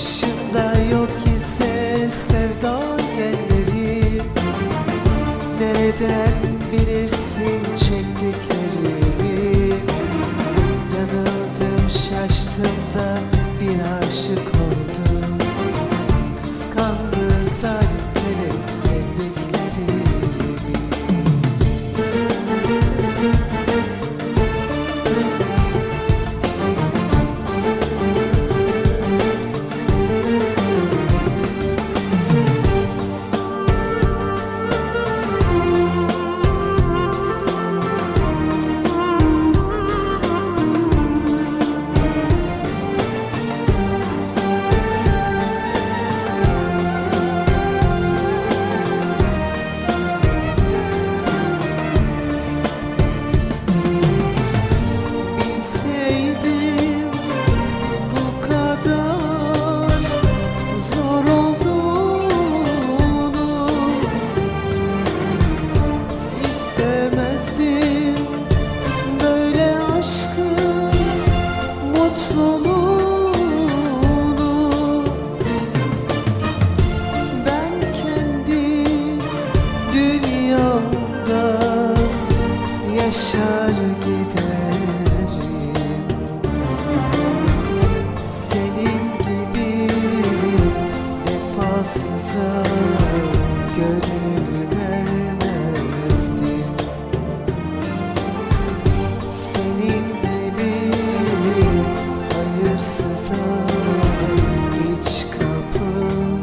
see. Vefasıza gönül vermezdim Senin gibi hayırsıza hiç kapılmazdım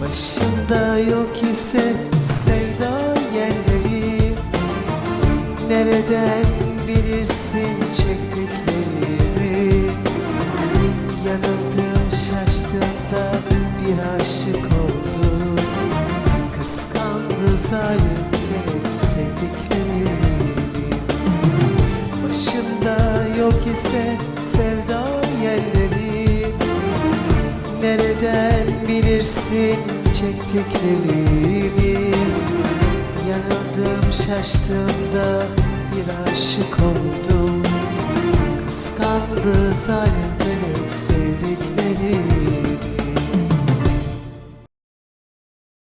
Başında yok ise sevda yerleri. Nereden bilirsin çektiklerimi Yanıldım şaştım da bir aşık oldum. Kıskandı zalim kelek sevdiklerimi. Başında yok ise sevda yerleri. Nereden bilirsin çektiklerimi? Yanıldım şaştım da bir aşık oldum. Kıskandı zalim